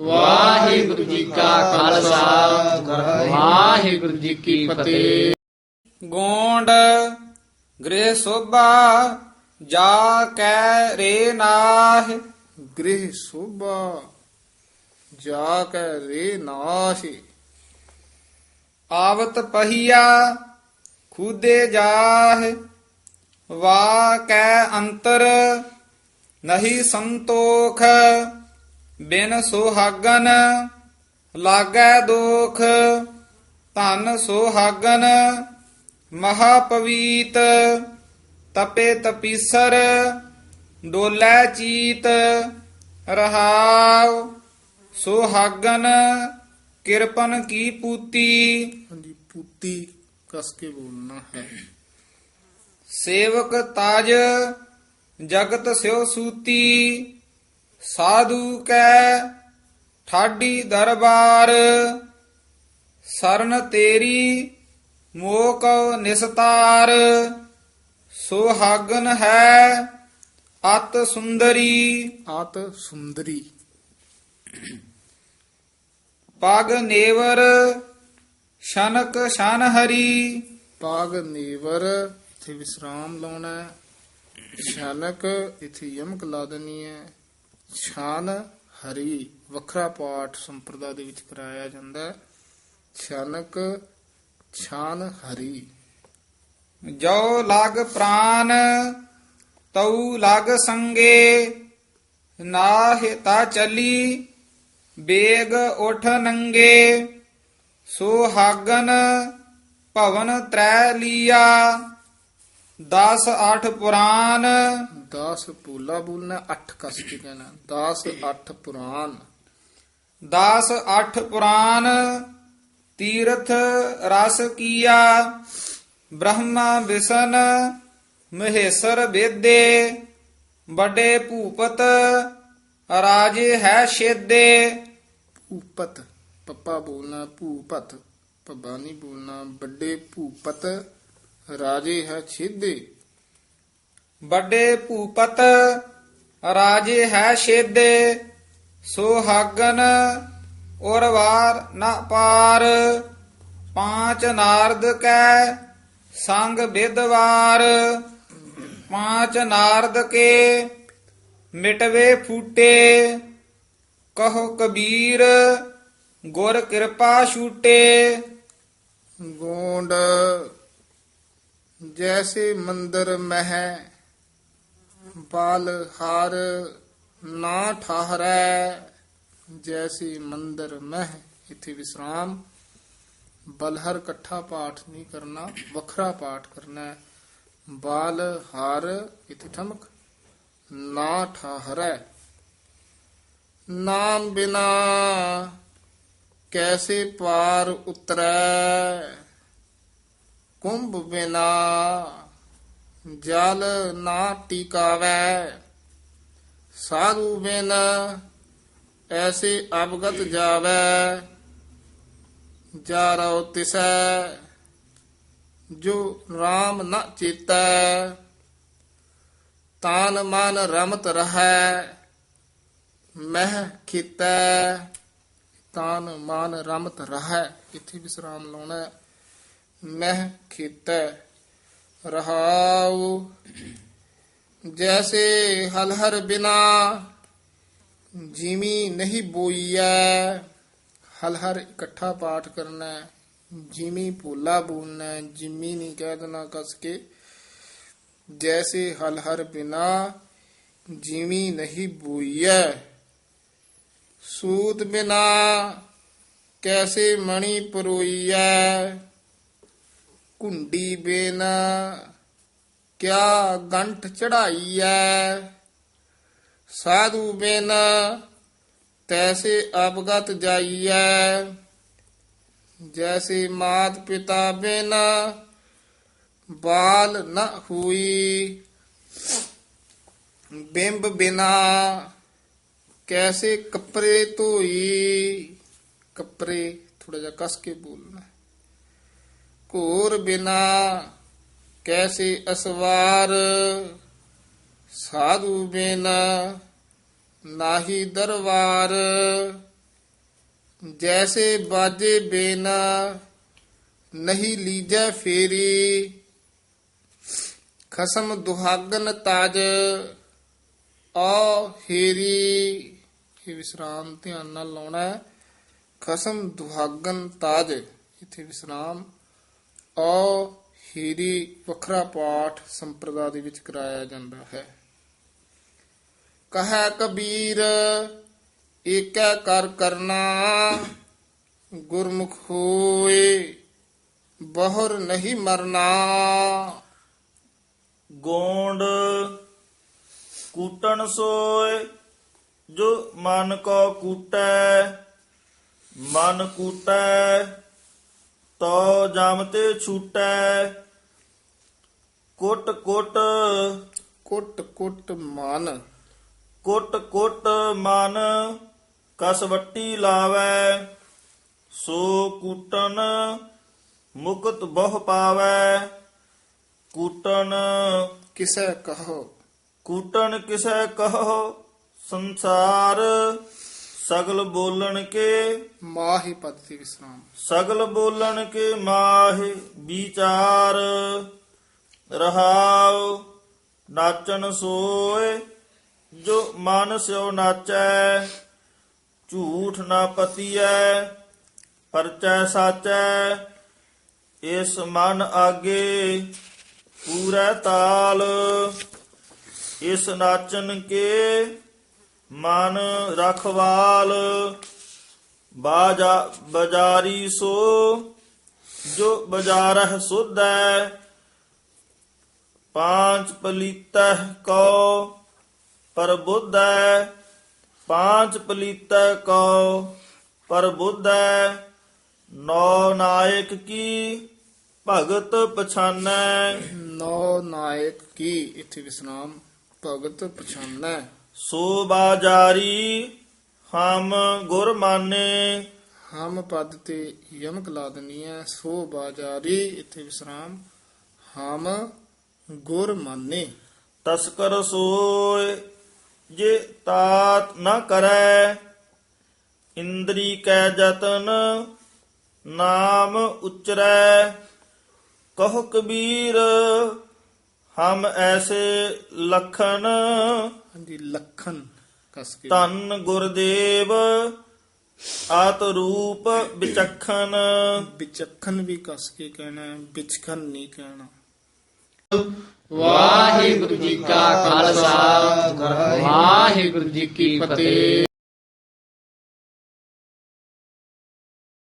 ਵਾਹਿਗੁਰੂ ਜੀ ਕਾ ਖਾਲਸਾ। ਵਾਹਿਗੁਰੂ ਜੀ ਕੀ ਫਤਿਹ। ਗੋਂਡ ਗ੍ਰਹਿ ਸੋਭਾ ਜਾ ਕੈ ਰੇ ਨਾਹਿ। ਗ੍ਰਹਿ ਸੋਭਾ ਜਾ ਕੇ ਰੇ ਨਾਸ਼ੀ ਆਵਤ ਪਹੀਆ ਖੂਦੇ ਜਾਹਿ। ਵਾ ਕੈ ਅੰਤਰ ਨਹੀਂ ਸੰਤੋਖ। ਬਿਨ ਸੁਹਾਗਨ ਲਾਗੈ ਦੋਖ ਧਨ ਸੁਹਾਗਨ ਮਹਾਪਵੀਤ ਤਪੇ ਤਪੀਸਰ ਡੋਲੇ ਚੀਤ ਰਹਾਉ ਸੁਹਾਗਨ ਕਿਰਪਨ ਕੀ ਪੂਤੀ। ਹਾਂਜੀ ਪੂਤੀ ਕਸ ਕੇ ਬੋਲਣਾ ਹੈ। ਸੇਵਕ ਤਾਜ ਜਗਤ ਸਿਉ ਸੂਤੀ ਸਾਧੂ ਕੈ ਠਾਡੀ ਦਰਬਾਰ ਸਰਨ ਤੇਰੀ ਮੋਕ ਨਿਸਤਾਰ ਸੁਹਾਗਨ ਹੈ ਅਤ ਸੁੰਦਰੀ। ਆਤ ਸੁੰਦਰੀ। ਪਗ ਨੇਵਰ ਸ਼ਨਕ ਸ਼ਨ ਹਰੀ ਪਾਗ ਨੀਵਰ ਇਥੇ ਵਿਸਰਾਮ ਲਾਉਣਾ ਹੈ। ਛਾਨਕ ਇਥੇ ਯਮਕ ਲਾ ਦੇਣੀ ਹੈ। ਛਾਨ ਹਰੀ ਵੱਖਰਾ ਪਾਠ ਸੰਪਰਦਾ ਦੇ ਵਿੱਚ ਕਰਾਇਆ ਜਾਂਦਾ ਹੈ। ਛਾਨਕ ਛਾਨ ਹਰੀ। ਜੋ ਲਗ ਪ੍ਰਾਨ, ਤਉ ਲਗ ਸੰਗੇ, ਨਾਹਿ ਤਾ ਚਲੀ, ਬੇਗ ਉਠ ਨੰਗੇ ਸੁਹਾਗਨ ਭਵਨ ਤ੍ਰੈ ਲੀਆ। 10 8 ਪੁਰਾਨ। 10 ਪੂਲਾ ਬੋਲਣਾ 8 ਕਸ ਕੇ ਕਹਿਣਾ। 10 8 ਪੁਰਾਨ। 10 8 ਪੁਰਾਨ ਤੀਰਥ ਰਸ ਕੀਆ ਬ੍ਰਹਮਾ ਵਿਸ਼ਨ ਮਹੇਸ਼ਰ ਬੇਦੇ ਵੱਡੇ ਭੂਪਤ ਰਾਜੇ ਹੈ ਛੇਦੇ। ਭੂਪਤ ਪੱਪਾ ਬੋਲਣਾ ਭੂਪਤ ਪੱਬਾ ਨਹੀਂ ਬੋਲਣਾ ਵੱਡੇ ਭੂਪਤ ਰਾਜੇ ਹੈ ਛੇਦੇ। ਵੱਡੇ ਭੂਪਤ ਰਾਜੇ ਹੈ ਛੇਦੇ ਸੁਹਾਗਨ ਔਰਵਾਰ ਨਾ ਪਾਰ ਪਾਂਚ ਨਾਰਦ ਕੈ ਸੰਗ ਵਿਦਵਾਰ ਪਾਂਚ ਨਾਰਦ ਕੇ ਮਿਟਵੇ ਫੂਟੇ ਕਹੋ ਕਬੀਰ ਗੁਰ ਕਿਰਪਾ ਛੂਟੇ। ਗੋਂਡ ਜੈਸੇ ਮੰਦਰ ਮਹਿ ਬਾਲ ਹਾਰ ਨਾ ਠਹਰੈ ਜੈਸੇ ਮੰਦਰ ਮਹਿ ਇਥੇ ਵਿਸਰਾਮ ਬਲਹਰ ਇਕੱਠਾ ਪਾਠ ਨਹੀਂ ਕਰਨਾ ਵੱਖਰਾ ਪਾਠ ਕਰਨਾ ਹੈ। ਬਾਲ ਹਾਰ ਇਥੇ ਠਮਕ ਨਾ ਠਹਰੈ ਨਾਮ ਬਿਨਾ ਕੈਸੇ ਪਾਰ ਉਤਰੈ ਕੁੰਭ ਬਿਨਾ ਜਲ ਨਾ ਟਿਕਾਵੈ। ਸਾਧੂ ਬਿਨ ਐਸੇ ਅਵਗਤ ਜਾਵੈ ਜਾ ਰਉ ਤਿਸੈ, ਜੋ RAM ਨ ਚੇਤੈ। ਤਾਨ ਮਨ ਰਮਤ ਰਹੈ, ਮਹਿ ਖਿਤੈ। ਤਾਨ ਮਨ ਰਮਤ ਰਹੈ। ਇੱਥੇ ਵਿਸਰਾਮ ਲਾਉਣਾ ਮਹਿ ਖਿਤੈ ਰਹਾਉ ਜੈਸੇ ਹਲਹਰ ਬਿਨਾ ਜਿਮੀ ਨਹੀਂ ਬੋਈਐ ਹਲਹਰ ਇਕੱਠਾ ਪਾਠ ਕਰਨਾ ਹੈ। ਜਿਮੀ ਭੋਲਾ ਬੋਲਣਾ ਹੈ, ਜਿਮੀ ਨਹੀਂ ਕਹਿ ਦੇਣਾ ਕਸ ਕੇ ਜੈਸੇ ਹਲਹਰ ਬਿਨਾ ਜਿਮੀ ਨਹੀਂ ਬੋਈਐ ਸੂਤ ਬਿਨਾ ਕੈਸੇ ਮਣੀ ਪਰੋਈਐ ਕੁੰਡੀ ਬਿਨਾ, ਕਿਆ ਗੰਠ ਚੜਾਈਐ ਸਾਧੂ ਬਿਨ, ਤੈਸੇ ਅਵਗਤ ਜਾਈਐ। ਜੈਸੇ ਮਾਤ ਪਿਤਾ ਬਿਨ, ਬਾਲ ਨ ਹੋਈ। ਬਿੰਬ ਬਿਨਾ ਕੈਸੇ ਕਪਰੇ ਧੋਈ? ਕਪਰੇ ਥੋੜਾ ਜਿਹਾ ਕਸ ਕੇ ਬੋਲਣਾ। ਘੋਰ ਬਿਨਾ ਕੈਸੇ ਅਸਵਾਰ? ਸਾਧੂ ਬਿਨਾ ਨਾਹੀ ਦਰਬਾਰ ਜੈਸੇ ਬਾਜੇ ਬੇਨਾ ਨਹੀਂ ਲੀਜੈ ਫੇਰੀ। ਖਸਮ ਦੁਹਾਗਨ ਤਾਜ ਆ ਹੇਰੀ। ਇਹ ਵਿਸਰਾਮ ਧਿਆਨ ਨਾਲ ਲਾਉਣਾ ਹੈ। ਖਸਮ ਦੁਹਾਗਨ ਤਾਜ, ਇੱਥੇ ਵਿਸਰਾਮ ਆ ਹੀਰੀ ਵੱਖਰਾ ਪਾਠ ਸੰਪਰਦਾ ਦੇ ਵਿੱਚ ਕਰਾਇਆ ਜਾਂਦਾ ਹੈ। ਕਹੈ ਕਬੀਰ, ਏਕੈ ਕਰ ਕਰਨਾ, ਗੁਰਮੁਖ ਹੋਏ, ਬਹੁਰ ਨਹੀਂ ਮਰਨਾ। ਗੋਂਡ ਕੂਟਣ ਸੋਏ, ਜੋ ਮਨ ਕੋ ਕੂਟੈ, ਮਨ ਕੂਟੈ ਤੋ ਜਮ ਤੇ ਛੂਟੈ ਕੁੱਟ ਕੁੱਟ ਕੁੱਟ ਕੁੱਟ ਮਨ। ਕੁੱਟ ਕੁੱਟ ਮਨ ਕਸਵੱਟੀ ਲਾਵੈ ਸੋ ਕੂਟਨ ਮੁਕਤ ਬਹੁ ਪਾਵੈ। ਕੂਟਨ ਕਿਸੈ ਕਹੋ? ਕੂਟਨ ਕਿਸੈ ਕਹੋ? ਸੰਸਾਰ ਸਗਲ ਬੋਲਣ ਕੇ ਮਾਹੀ ਪਦ ਤੇ ਵਿਸਰਾਮ। ਸਗਲ ਬੋਲਣ ਕੇ ਮਾਹਿ ਵਿਚਾਰ। ਰਹਾਉ ਨਾਚਣ ਸੋਏ ਜੋ ਮਨ ਸਿਓ ਨਾਚੈ ਝੂਠ ਨਾ ਪਤੀਐ ਪਰਚੈ ਸਾਚੈ ਇਸ ਮਨ ਆਗੇ ਪੂਰਾ ਤਾਲ ਇਸ ਨਾਚਨ ਕੇ ਮਨ ਰਖਵਾਲ, ਬਾਜਾ ਬਜਾਰੀ ਸੋ, ਜੋ ਬਜਾਰਹ ਸੁਧੈ, ਪਾਂਚ ਪਲੀਤਹ ਕੋ, ਪਰ ਬੁੱਧੈ, ਪਾਂਚ ਪਲੀਤਹ ਕੋ, ਪਰ ਬੁੱਧੈ, ਨੌ ਨਾਇਕ ਕੀ, ਭਗਤ ਪਛਾਨੈ। ਨੌ ਨਾਇਕ ਕੀ, ਇੱਥੇ ਵਿਸਰਾਮ ਭਗਤ ਪਛਾਨੈ। ਸੋ ਬਾਜਾਰੀ ਹਮ ਗੁਰ ਮਾਨੇ ਹਮ ਪਦ ਤੇ ਯਮਕ ਲਾ ਦੇਣੀ ਹੈ ਸੋ ਬਾਜਾਰੀ ਇੱਥੇ ਵਿਸਰਾਮ। ਹਮ ਗੁਰ ਮਾਨੇ ਤਸਕਰ ਸੋਏ ਜੇ ਤਾਤ ਨ ਕਰੈ ਇੰਦਰੀ ਕੈ ਜਤਨ ਨਾਮ ਉਚਰੈ। ਕਹੋ ਕਬੀਰ ਹਮ ਐਸੇ ਲਖਨ ਹਾਂਜੀ ਲਖਨ ਕਸ ਕੇ। ਧੰਨ ਗੁਰਦੇਵ ਆਤ ਰੂਪ ਵਿਚਖਨ ਵਿਚਖਨ ਵੀ ਕਸ ਕੇ ਕਹਿਣਾ ਹੈ, ਵਿਚਖਨ ਨਹੀਂ ਕਹਿਣਾ। ਵਾਹਿਗੁਰੂ ਜੀ ਕਾ ਖਾਲਸਾ ਵਾਹਿਗੁਰੂ ਜੀ ਕੀ ਫਤਿਹ।